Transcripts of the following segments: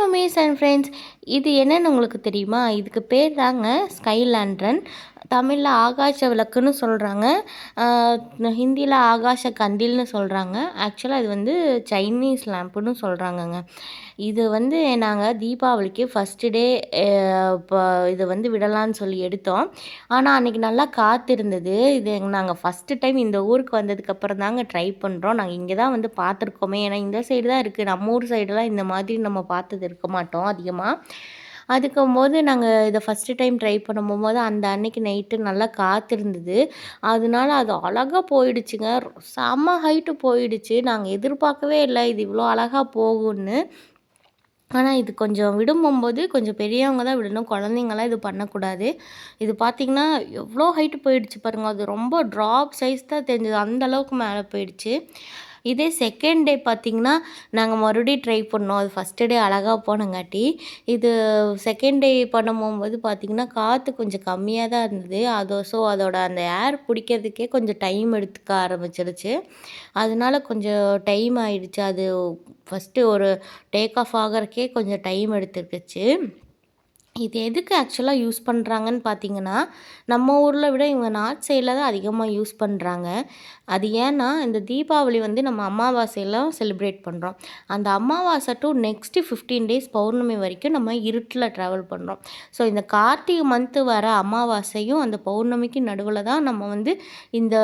mummies and friends இது என்னென்னு உங்களுக்கு தெரியுமா? இதுக்கு பேர் தாங்க ஸ்கை லேண்ட்ரன் தமிழில் ஆகாஷ விளக்குன்னு சொல்கிறாங்க ஹிந்தியில் ஆகாஷ கந்தில்னு சொல்கிறாங்க ஆக்சுவலாக இது வந்து சைனீஸ் லேம்புன்னு சொல்கிறாங்கங்க இது வந்து நாங்கள் தீபாவளிக்கு ஃபஸ்ட்டு டே இப்போ இது வந்து விடலான்னு சொல்லி எடுத்தோம். ஆனால் அன்றைக்கி நல்லா காற்று இருந்தது இது நாங்கள் ஃபஸ்ட்டு டைம் இந்த ஊருக்கு வந்ததுக்கப்புறம் தாங்க ட்ரை பண்ணுறோம் நாங்கள் இங்கே தான் வந்து பார்த்துருக்கோமே. ஏன்னா இந்த சைடு தான் இருக்குது நம்ம ஊர் சைடெலாம் இந்த மாதிரி நம்ம பார்த்தது இருக்க மாட்டோம் அதிகமாக அதுக்கும் போது நாங்கள் இதை ஃபஸ்ட்டு டைம் ட்ரை பண்ணும் போது அந்த அன்னைக்கு நைட்டு நல்லா காற்று இருந்தது அதனால அது அழகாக போயிடுச்சுங்க. செம்ம ஹைட்டு போயிடுச்சு. நாங்கள் எதிர்பார்க்கவே இல்லை இது இவ்வளோ அழகாக போகும்னு. ஆனால் இது கொஞ்சம் விடும்போது கொஞ்சம் பெரியவங்க தான் விடணும். குழந்தைங்களாம் இது பண்ணக்கூடாது. இது பார்த்திங்கன்னா எவ்வளோ ஹைட்டு போயிடுச்சு பாருங்கள் அது ரொம்ப ட்ராப் சைஸ் தான் தெரிஞ்சது. அந்த அளவுக்கு மேலே போயிடுச்சு. இதே செகண்ட் டே பார்த்திங்கன்னா நாங்கள் மறுபடியும் ட்ரை பண்ணோம். அது ஃபஸ்ட்டு டே அழகாக போனங்காட்டி இது செகண்ட் டே பண்ண போகும்போது பார்த்திங்கன்னா காற்று கொஞ்சம் கம்மியாக தான் இருந்தது. அது ஸோ அதோட அந்த ஏர் பிடிக்கிறதுக்கே கொஞ்சம் டைம் எடுத்துக்க ஆரம்பிச்சிருச்சு. அதனால கொஞ்சம் டைம் ஆயிடுச்சு. அது ஃபஸ்ட்டு ஒரு டேக் ஆஃப் ஆகிறக்கே கொஞ்சம் டைம் எடுத்துருக்குச்சு இது எதுக்கு ஆக்சுவலாக யூஸ் பண்ணுறாங்கன்னு பார்த்தீங்கன்னா நம்ம ஊரில் விட இவங்க நார்த் சைடில் தான் அதிகமாக யூஸ் பண்ணுறாங்க அது ஏன்னா இந்த தீபாவளி வந்து நம்ம அமாவாசையெல்லாம் செலிப்ரேட் பண்ணுறோம் அந்த அமாவாசை டு நெக்ஸ்ட்டு ஃபிஃப்டீன் டேஸ் பௌர்ணமி வரைக்கும் நம்ம இருட்டில் ட்ராவல் பண்ணுறோம் ஸோ இந்த கார்த்திகை மந்த்து வர அமாவாசையும் அந்த பௌர்ணமிக்கு நடுவில் தான் நம்ம வந்து இந்த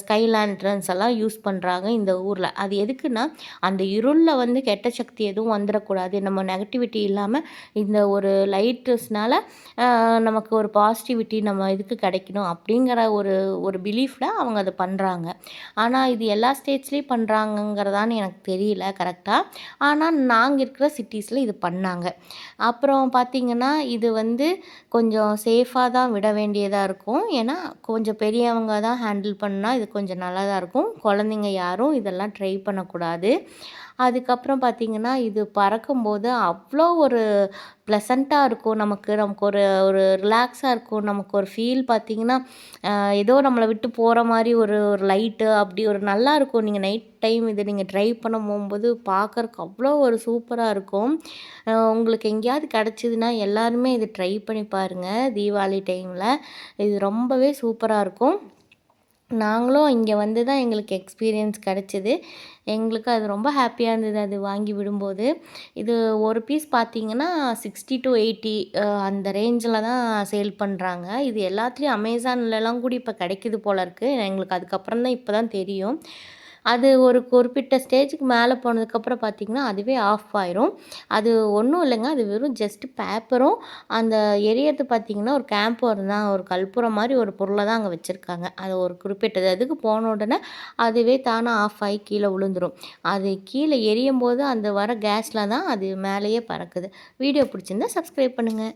ஸ்கை லேண்ட்ரன்ஸ் எல்லாம் யூஸ் பண்ணுறாங்க இந்த ஊரில். அது எதுக்குன்னா அந்த இருளில் வந்து கெட்ட சக்தி எதுவும் வந்துடக்கூடாது நம்ம நெகட்டிவிட்டி இல்லாமல் இந்த ஒரு லைட்டு டாக்டர்ஸ்னால நமக்கு ஒரு பாசிட்டிவிட்டி நம்ம இதுக்கு கிடைக்கணும் அப்படிங்கிற ஒரு ஒரு பிலீஃபில் அவங்க அதை பண்ணுறாங்க ஆனால் இது எல்லா ஸ்டேட்ஸ்லேயும் பண்ணுறாங்கங்கிறதான்னு எனக்கு தெரியல கரெக்டாக ஆனால் நாங்கள் இருக்கிற சிட்டிஸில் இது பண்ணாங்க. அப்புறம் பார்த்திங்கன்னா இது வந்து கொஞ்சம் சேஃபாக தான் விட வேண்டியதாக இருக்கும். ஏன்னா கொஞ்சம் பெரியவங்க தான் ஹேண்டில் பண்ணால் இது கொஞ்சம் நல்லா தான் இருக்கும். குழந்தைங்க யாரும் இதெல்லாம் ட்ரை பண்ணக்கூடாது. அதுக்கப்புறம் பார்த்திங்கன்னா இது பறக்கும்போது அவ்வளோ ஒரு ப்ளசண்ட்டாக இருக்கும். நமக்கு நமக்கு ஒரு ஒரு ரிலாக்ஸாக இருக்கும். நமக்கு ஒரு ஃபீல் பார்த்திங்கன்னா ஏதோ நம்மளை விட்டு போகிற மாதிரி ஒரு ஒரு லைட்டு அப்படி ஒரு நல்லா இருக்கும். நீங்கள் நைட் டைம் இதை நீங்கள் ட்ரை பண்ண போகும்போது பார்க்குறக்கு அவ்வளோ ஒரு சூப்பராக இருக்கும். உங்களுக்கு எங்கேயாவது கிடச்சிதுன்னா எல்லாருமே இது ட்ரை பண்ணி பாருங்கள் தீபாவளி டைமில் இது ரொம்பவே சூப்பராக இருக்கும். நாங்களும் இங்கே வந்து தான் எங்களுக்கு எக்ஸ்பீரியன்ஸ் கிடச்சிது. எங்களுக்கு அது ரொம்ப ஹாப்பியாக இருந்தது அது வாங்கி விடும்போது. இது ஒரு பீஸ் பார்த்திங்கன்னா சிக்ஸ்டி டு எயிட்டி அந்த ரேஞ்சில் தான் சேல் பண்ணுறாங்க இது எல்லாத்துலேயும் அமேசான்லலாம் கூட இப்போ கிடைக்கிது போல இருக்குது எங்களுக்கு அதுக்கப்புறம் தான் இப்போ தான் தெரியும். அது ஒரு குறிப்பிட்ட ஸ்டேஜுக்கு மேலே போனதுக்கப்புறம் பார்த்திங்கன்னா அதுவே ஆஃப் ஆயிரும். அது ஒன்றும் இல்லைங்க. அது வெறும் ஜஸ்ட்டு பேப்பரும் அந்த எரியறது பார்த்திங்கன்னா ஒரு கேம்பர் தான் ஒரு கற்பூரம் மாதிரி ஒரு பொருளை தான் அங்கே வச்சுருக்காங்க. அது ஒரு குறிப்பிட்டது. அதுக்கு போன உடனே அதுவே தானாக ஆஃப் ஆகி கீழே விழுந்துடும் அது கீழே எரியும் போது அந்த வர கேஸில் தான் அது மேலேயே பறக்குது. வீடியோ பிடிச்சிருந்தா சப்ஸ்கிரைப் பண்ணுங்கள்